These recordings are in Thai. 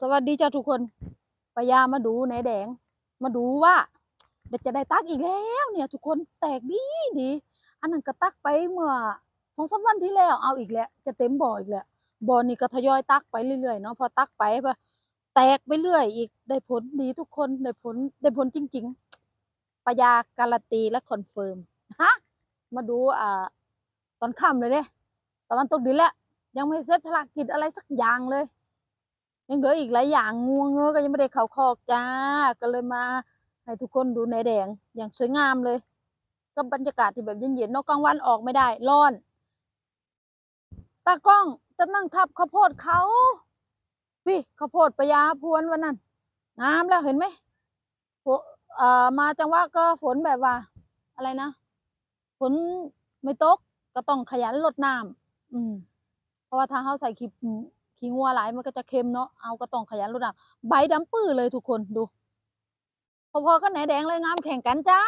สวัสดีจ้าทุกคนปายามาดูไหนแดง มาดูว่าเด็กจะได้ตักอีกแล้วเนี่ย ทุกคนแตกดีดีอันนั้นก็ตักไปเมื่อสองสามวันที่แล้วเอาอีกแล้ว จะเต็มบ่ออีกแล้วบ่อนี่ก็ทยอยตักไปเรื่อยๆเนาะพอตักไปพอแตกไปเรื่อยอีกได้ผลดีทุกคนได้ผลได้ผลจริง ๆปายาการันตีและคอนเฟิร์มฮะมาดูอ่าตอนค่ำเลยเด้ตะวันตกดินแล้วยังไม่เสร็จภารกิจอะไรสักอย่างเลย ยังเหลืออีกหลายอย่างงัวเงอก็ยังไม่ได้เข้าคอกจ้า ก็เลยมาให้ทุกคนดูในแดงอย่างสวยงามเลย ก็บรรยากาศที่แบบเย็นๆเนอะกลางวันออกไม่ได้ร้อนตากล้องจะนั่งทับข้าวโพดเขาพี่ข้าวโพดปยาพวนวันนั้นงามแล้วเห็นไหมเอ่อมาจังหวะก็ฝนแบบว่า อะไรนะฝนไม่ตกก็ต้องขยันรดน้ำอืม เพราะว่าถ้าเขาใส่ขี ขี้งัวหลายมันก็จะเค็มเนาะเอาก็ต้องขยันรดน้ำใบดำปื้อเลยทุกคนดู พอๆก็แหนแดงเลยงามแข่งกันจ้า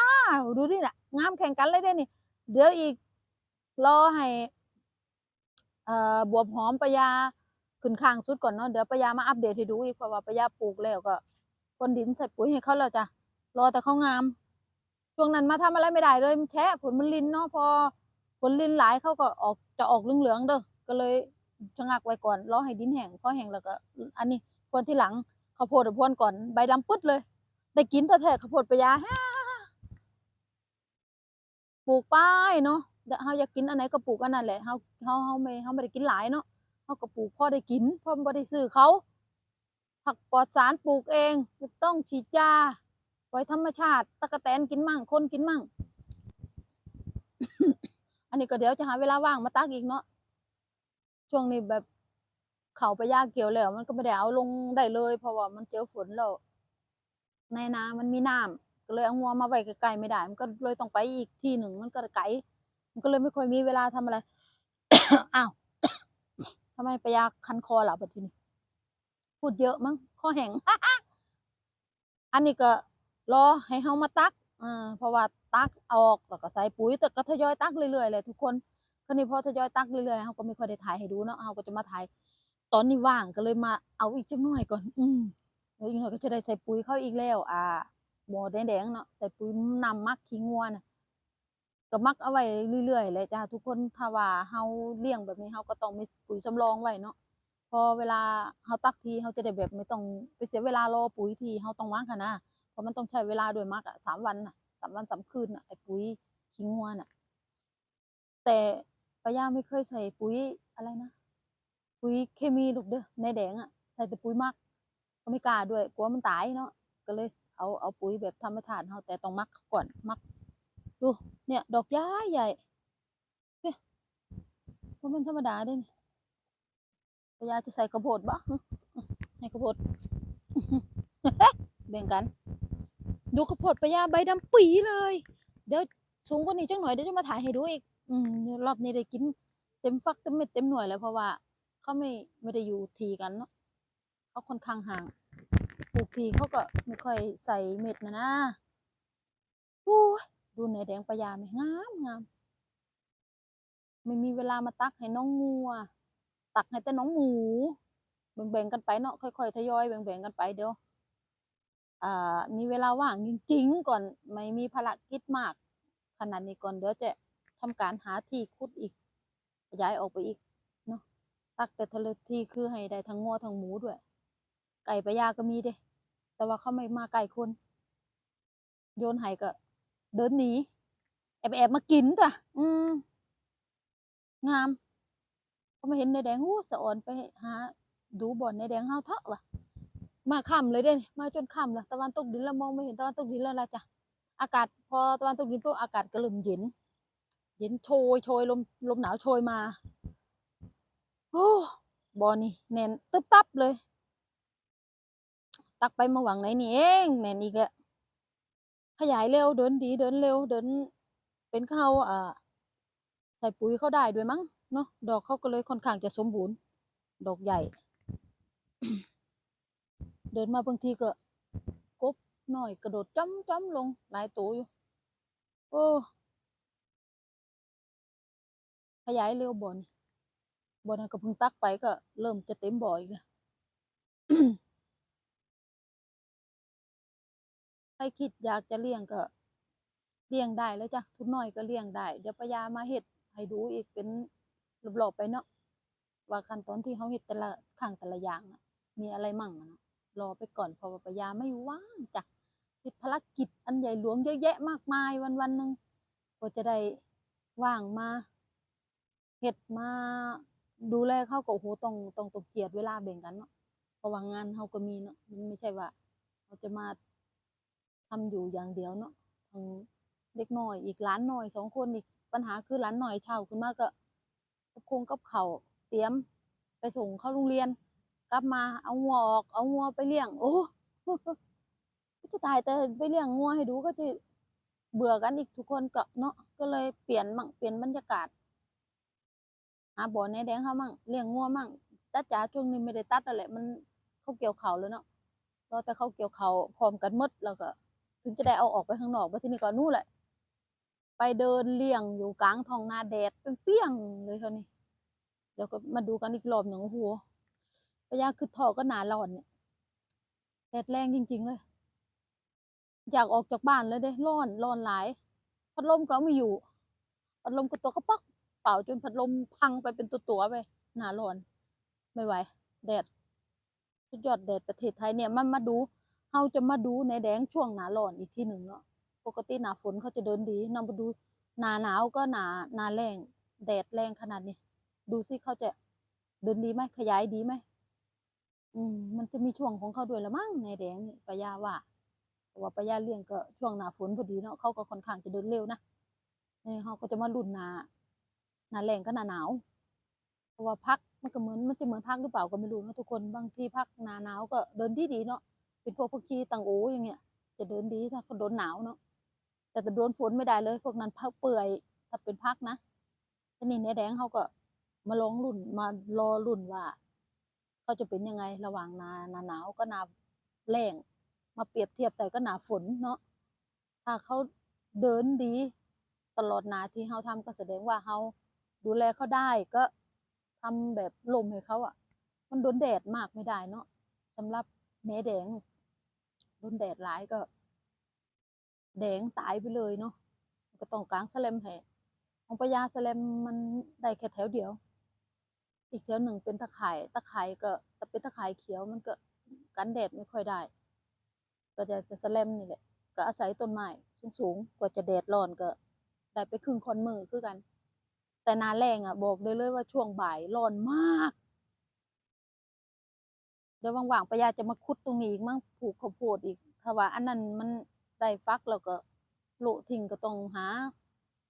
ดูดิน่ะงามแข่งกันเลยเด้นี่เดี๋ยวอีกรอให้เอ่อบวบหอมปยาขึ้นข้างสุดก่อนเนาะเดี๋ยวปยามาอัปเดตให้ดูอีกเพราะว่าปยาปลูกแล้วก็คนดินใส่ปุ๋ยให้เขาแล้วจ้ะรอแต่เขางาม ช่วงนั้นมาทำอะไรไม่ได้เลยแฉะฝนมันลินเนาะพอฝนลินหลายเขาก็ออกจะออกเหลืองๆเด้อก็เลย ชะงักไว้ก่อนรอให้ดินแห้งพอแห้งแล้วก็ อันนี้พรวนที่หลังข้าวโพดอพรวนก่อนใบดำปึ๊ดเลย ได้กินแท้ข้าวโพดปยาปลูกป้ายเนาะเดี๋ยวเฮาอยากกินอันไหนก็ปลูกอันนั้นแหละเฮาเฮาเฮาไม่เฮาไม่ได้กินหลายเนาะเฮาก็ปลูกพอได้กินเพราะบ่ได้ซื้อเขาผักปลอดสารปลูกเองไม่ต้องฉีดยาปล่อยธรรมชาติตะกะแตนกินมั่งคนกินมั่ง อันนี้ก็เดี๋ยวจะหาเวลาว่างมาตักอีกเนาะ ช่วงนี้แบบเขาไปยากเกี่ยวแล้ว มันก็ไม่ได้เอาลงได้เลย เพราะว่ามันเจอฝนแล้วในนามันมีน้ำก็เลยเอางัวมาไว้ไกลๆไม่ได้ มันก็เลยต้องไปอีกที่หนึ่งมันก็ไกลมันก็เลยไม่ค่อยมีเวลาทำอะไรอ้าวทำไมไปยาคันคอหล่าบัดทีนี้พูดเยอะมั้งข้อแห้งอันนี้ก็รอให้เฮามาตักอ่าเพราะว่าตักออกแล้วก็ใส่ปุ๋ยแต่ก็ทยอยตักเรื่อยๆเลยทุกคน คราวนี้พอทยอยตักเรื่อยๆเฮาก็ไม่ค่อยได้ถ่ายให้ดูเนาะเฮาก็จะมาถ่ายตอนนี้ว่างก็เลยมาเอาอีกจักหน่อยก่อน อืมแล้วอีกหน่อยก็จะได้ใส่ปุ๋ยเข้าอีกแล้ว อ่าบ่อแดงๆเนาะใส่ปุ๋ยนำมักขี้งัวนะก็มักเอาไว้เรื่อยๆเลยจ้าทุกคนถ้าว่าเฮาเลี้ยงแบบนี้เฮาก็ต้องมีปุ๋ยสำรองไว้เนาะพอเวลาเฮาตักทีเฮาจะได้แบบไม่ต้องไปเสียเวลารอปุ๋ยทีเฮาต้องมักหั้นนะเพราะมันต้องใช้เวลาด้วยมักอะสามวันน่ะสามวันสามคืนน่ะไอ้ปุ๋ยขี้งัวน่ะ แต่ ป้าย่าไม่เคยใส่ปุ๋ยอะไรนะ ปุ๋ยเคมีลูกเด้อในแดงอะใส่แต่ปุ๋ยมัก ก็ไม่กล้าด้วย กลัวมันตายเนาะ ก็เลยเอาเอาปุ๋ยแบบธรรมชาติเฮาแต่ต้องมักก่อนมัก ดู เนี่ย ดอกย้ายใหญ่เนี่ยมันธรรมดาด้นี่ป้ายาจะใส่กระโพดบ่ให้กระโพดแบ่งกัน ดูข้าวโพดปะยาใบดำปีเลย เดี๋ยว สูงกว่านี้จังหน่อยเดี๋ยวจะมาถ่ายให้ดูอีก อืมรอบนี้ได้กิน เต็มฟักเต็มเม็ดเต็มหน่วยแล้วเพราะว่าเขาไม่ไม่ได้อยู่ทีกันเนาะเขาค่อนข้างห่างปลูกทีเขาก็ไม่ค่อยใส่เม็ดนะนะโอ้ดูเนื้อแดงปะยาไหมงามงามไม่มีเวลามาตักให้น้องงัว ตักให้แต่น้องหมูแบ่งๆกันไปเนาะค่อยๆทยอยแบ่งๆกันไปเดี๋ยวอ่ามีเวลาว่างจริงๆ ก่อนไม่มีภารกิจมาก ขนาดนี้ก่อนเดี๋ยวจะทำการหาที่ขุดอีกขยายออกไปอีกเนาะตักแต่ทะเลที่คือให้ได้ทั้งงัวทั้งหมูด้วย ไก่ปลายาก็มีเด้แต่ว่าเขาไม่มาไก่คน โยนให้ก็ เดินหนีแอบแอบมากินจ้ะอืมงามเขามาเห็นในแดงหู้สะอ่อนไปหา ดูบ่อนในแดงเฮาเถอะว่ะมาค่ำเลยเด้ มาจนค่ำแล้วตะวันตกดินแล้วมองไม่เห็นตะวันตกดินแล้วละจ้ะ อากาศพอตะวันตกดินปุ๊บอากาศก็เริ่มเย็น เย็นโชยโชยลมลมหนาวโชยมาโอ้บอนี่แน่นตึบตับเลย ตักไปมาหวังไหนนี่เองแน่นอีกแล้วขยายเร็วเดินดีเดินเร็วเดิน เป็นเขาอ่าใส่ปุ๋ยเขาได้ด้วยมั้งเนาะดอกเขาก็เลยค่อนข้างจะสมบูรณ์ ดอกใหญ่ เดินมาบางทีก็ หน่อยกระโดดจ้ำจ้ำลงหลายตัวอยู่ โอ้ขยายเร็วบ่อนี่บ่อนก็เพิ่งตักไปก็เริ่มจะเต็มบ่ออีกใครคิดอยากจะเลี้ยงก็เลี้ยงได้แล้วจ้ะทุนหน่อยก็เลี้ยงได้ เดี๋ยวปยามาเห็ดให้ดูอีกเป็นรอบๆไปเนาะว่าขั้นตอนที่เขาเห็ดแต่ละข้างแต่ละอย่างนะมีอะไรมั่งนะรอไปก่อนพอปยาไม่ว่างจ้ะ ติดภารกิจอันใหญ่หลวงเยอะแยะมากมายวันๆหนึ่งก็จะได้ว่างมาเฮ็ดมาดูแลเขาก็โหต้องต้องต้องเจียดเวลาแบ่งกันเนาะเพราะว่างานเขาก็มีเนาะมันไม่ใช่ว่าเราจะมาทำอยู่อย่างเดียวเนาะทั้งเด็กน้อยอีกหลานหน้อยสองคนอีกปัญหาคือหลานหน้อยเช้าขึ้นมาก็กับคงกับเขาเตรียมไปส่งเข้าโรงเรียน กลับมาเอางัวออก เอางัวไปเลี้ยง โอ้ จะตายแต่ไปเลี้ยงงัวให้ดูก็จะเบื่อกันอีกทุกคนก็เนาะก็เลยเปลี่ยนมั่งเปลี่ยนบรรยากาศหาบ่อในแดงเขามั่งเลี้ยงงัวมั่งตัดจ๋าช่วงนี้ไม่ได้ตัดแล้วแหละมันเขาเกี่ยวเขาแล้วเนาะรอแต่เขาเกี่ยวเขาพร้อมกันมดแล้วก็ ถึงจะได้เอาออกไปข้างนอกไปที่นี่ก็นู่นแหละไปเดินเลี้ยงอยู่กลางท้องนาแดดเปรี้ยงเลยเขานี่เดี๋ยวก็มาดูกันอีกรอบหนึ่งโอ้โหปะยาคือทอก็หนาร้อนเนี่ยแดดแรงจริง ๆ เลย อยากออกจากบ้านเลยเด้ร้อนร้อนหลาย พัดลมก็เอาไม่อยู่ พัดลมก็ตัวก็ป๊อกเป่าจนพัดลมพังไปเป็นตัวๆไปหนาร้อนไม่ไหวแดดสุดยอดแดดประเทศไทยเนี่ยมันมาดูเฮาจะมาดูในแดงช่วงหนาร้อนอีกที่หนึ่งเนาะปกติหนาฝนเขาจะเดินดีนำมาดูหนาหนาวก็หนาหนาแรงแดดแรงขนาดนี้ดูสิเขาจะเดินดีไหมขยายดีไหมอืมมันจะมีช่วงของเขาด้วยละมั้งในแดงนี่ปายาว่า แต่ว่าปายาเลี้ยงก็ช่วงหน้าฝนพอดีเนาะเขาก็ค่อนข้างจะเดินเร็วนะนี่เขาก็จะมารุ่นหนาหนาแรงก็หนาหนาวเพราะว่าพักมันก็เหมือนมันจะเหมือนพักหรือเปล่าก็ไม่รู้นะทุกคนบางทีพักหนาหนาวก็เดินดีดีเนาะเป็นพวกพักชีตังโออย่างเงี้ย จะเดินดีถ้าเขาโดนหนาวเนาะแต่จะโดนฝนไม่ได้เลย พวกนั้นพักเปื่อยถ้าเป็นพักนะทีนี้ในแดงเขาก็มาลองรุ่นมารอรุ่นว่าเขาจะเป็นยังไงระหว่างนาหนาหนาวก็นาแรง มาเปรียบเทียบใส่ก็หนาฝนเนาะถ้าเขาเดินดีตลอดหนาที่เขาทำก็แสดงว่าเขาดูแลเขาได้ก็ทำแบบลมให้เขาอะ่ะ มันโดนแดดมากไม่ได้เนาะสำหรับเนื้อแดงโดนแดดหลายก็ แดงตายไปเลยเนาะก็ต้องกางสแลมให้ของปยาสแลมมันได้แค่แถวเดียว อีกแถวหนึ่งเป็นตะข่ายตะข่ายก็แต่เป็นตะข่ายเขียวมันก็กันแดดไม่ค่อยได้ ก็จะจะสแลมนี่แหละก็อาศัยต้นไม้สูงๆกว่าจะแดดร้อนก็ได้ไปครึ่งคอนมือคือกัน แต่นาแรงอะ บอกเลยเลยว่าช่วงบ่ายร้อนมากเดี๋ยวว่างๆปยาจะมาขุดตรงนี้อีกมั้งปลูกข้าวโพดอีกถ้าว่า อันนั้นมันได้ฟักแล้วก็โละทิ้งก็ต้องหา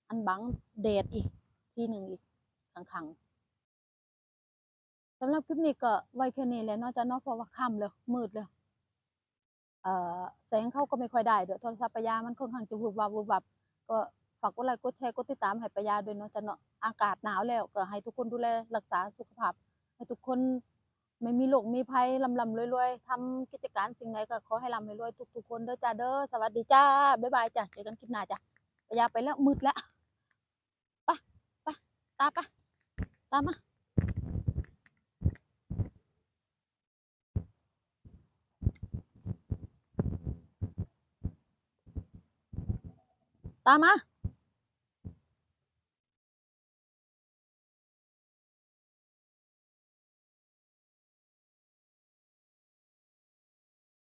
อันบังแดดอีกทีหนึ่งอีกขังๆสำหรับคลิปนี้ก็ไว้แค่นี้แหละเนาะจ้ะเนาะเพราะว่าค่ำแล้วมืดแล้วเอ่อ แสงเข้าก็ไม่ค่อยได้ด้วยโทรศัพท์ปยามันค่อนข้างจะวุบวับวุบวับก็ฝากกดไลค์กดแชร์กดติดตามให้ปยาด้วยเนาะจะเนาะอากาศหนาวแล้วก็ให้ทุกคนดูแลรักษาสุขภาพ ให้ทุกคนไม่มีโรคมีภัยลำลำรวยๆทำกิจการสิ่งไหนก็ขอให้ร่ำให้รวยทุกๆคนเด้อจ้าเด้อสวัสดีจ้าบ๊ายบายจ้ะเจอกันคลิปหน้าจ้ะปยาไปแล้วมืดแล้วไปไปตามไปตามมา ตามมา